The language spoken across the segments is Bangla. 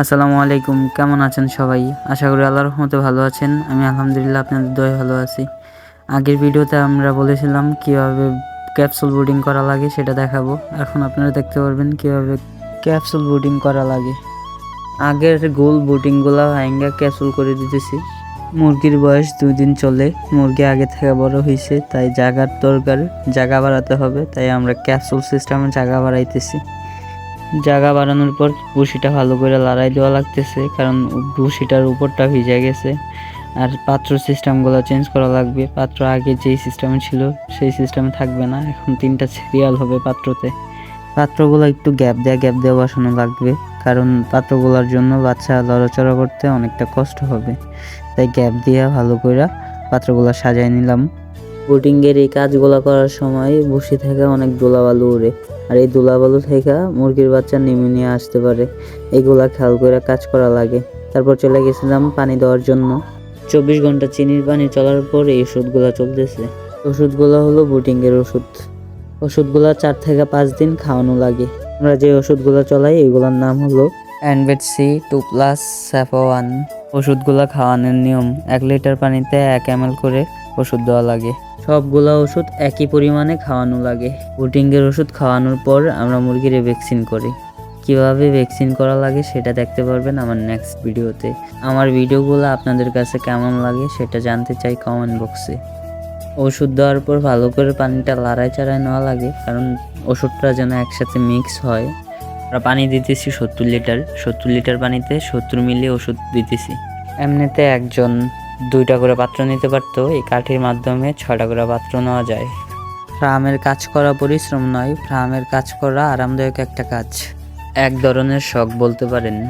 আসসালামু আলাইকুম, কেমন আছেন সবাই? আশা করি আল্লাহর রহমতে ভালো আছেন। আমি আলহামদুলিল্লাহ আপনাদের দয়ে ভালো আছি। আগের ভিডিওতে আমরা বলেছিলাম কীভাবে ক্যাপসুল বোর্ডিং করা লাগে, সেটা দেখাবো। এখন আপনারা দেখতে পারবেন কীভাবে ক্যাপসুল বোর্ডিং করা লাগে। আগের গোল বোটিংগুলো ভাঙ্গা ক্যাপসুল করে দিতেছি। মুরগির বয়স দুই দিন চলে। মুরগি আগে থেকে বড় হয়েছে তাই জায়গার দরকার। জায়গা বাড়াতে হবে, তাই আমরা ক্যাপসুল সিস্টেমে জায়গা বাড়াইতেছি। জায়গা বাড়ানোর পর ভুসিটা ভালো করে লড়াই দেওয়া লাগতেছে, কারণ ভুসিটার উপরটা ভিজে গেছে। আর পাত্র সিস্টেমগুলো চেঞ্জ করা লাগবে। পাত্র আগে যেই সিস্টেমে ছিল, সেই সিস্টেমে থাকবে না। এখন তিনটা সিরিয়াল হবে পাত্রতে। পাত্রগুলো একটু গ্যাপ দেওয়া গ্যাপ দেওয়া বসানো লাগবে। কারণ পাত্রগুলোর জন্য বাচ্চা লড়াচড়া করতে অনেকটা কষ্ট হবে। তাই গ্যাপ দিয়ে ভালো করে পাত্রগুলো সাজাই নিলাম। বোটিংয়ের এই কাজগুলো করার সময় বসে থেকে অনেক দোলাবালু উড়ে আর এই দোলাবালু থেকে মুরগির বাচ্চা নেমে নিয়ে আসতে পারে। এইগুলা খেয়াল করে কাজ করা লাগে। তারপর চলে গেছিলাম পানি দেওয়ার জন্য। চব্বিশ ঘণ্টা চিনির পানি চলার পর এই ওষুধগুলো চলতেছে। ওষুধগুলো হলো বুটিংয়ের ওষুধ। ওষুধগুলো চার থেকে পাঁচ দিন খাওয়ানো লাগে। আমরা যে ওষুধগুলো চলাই, এগুলোর নাম হলো অ্যানভেট সি টু প্লাস, স্যাফোয়ান। ওষুধগুলো খাওয়ানোর নিয়ম, এক লিটার পানিতে এক এম করে ওষুধ দেওয়া লাগে। সবগুলা ওষুধ একই পরিমাণে খাওয়ানো লাগে। বুটিংয়ের ওষুধ খাওয়ানোর পর আমরা মুরগির ভ্যাকসিন করি। কীভাবে ভ্যাকসিন করা লাগে সেটা দেখতে পারবেন আমার নেক্সট ভিডিওতে। আমার ভিডিওগুলো আপনাদের কাছে কেমন লাগে সেটা জানতে চাই কমেন্ট বক্সে ওষুধ দেওয়ার পর ভালো করে পানিটা লাড়ায় চাড়ায় নেওয়া লাগে, কারণ ওষুধটা যেন একসাথে মিক্স হয়। আমরা পানি দিতেছি সত্তর লিটার সত্তর লিটার পানিতে সত্তর মিলি ওষুধ দিতেছি। এমনিতে একজন দুইটা করে পাত্র নিতে পারতো এই কাঠির মাধ্যমে ছয়টা করে পাত্র নেওয়া যায়। ফার্মের কাজ করা পরিশ্রম নয় ফার্মের কাজ করা আরামদায়ক একটা কাজ। এক ধরনের শখ বলতে পারেন।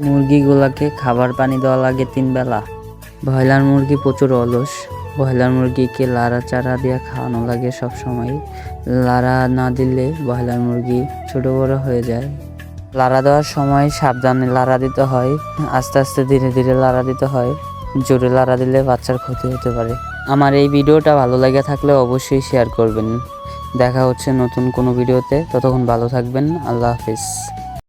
মুরগিগুলাকে খাবার পানি দেওয়া লাগে তিন বেলা। ব্রয়লার মুরগি প্রচুর অলস। ব্রয়লার মুরগিকে লাড়া চারা দিয়ে খাওয়ানো লাগে সব সময় লাড়া না দিলে ব্রয়লার মুরগি ছোট বড় হয়ে যায়। লাড়া দেওয়ার সময় সাবধানে লাড়া দিতে হয়। আস্তে আস্তে ধীরে ধীরে লাড়া দিতে হয়। জোরে লাড়া দিলে বাচ্চার ক্ষতি হতে পারে। আমার এই ভিডিওটা ভালো লাগে থাকলে অবশ্যই শেয়ার করবেন। দেখা হচ্ছে নতুন কোনো ভিডিওতে। ততক্ষণ ভালো থাকবেন। আল্লাহ হাফিজ।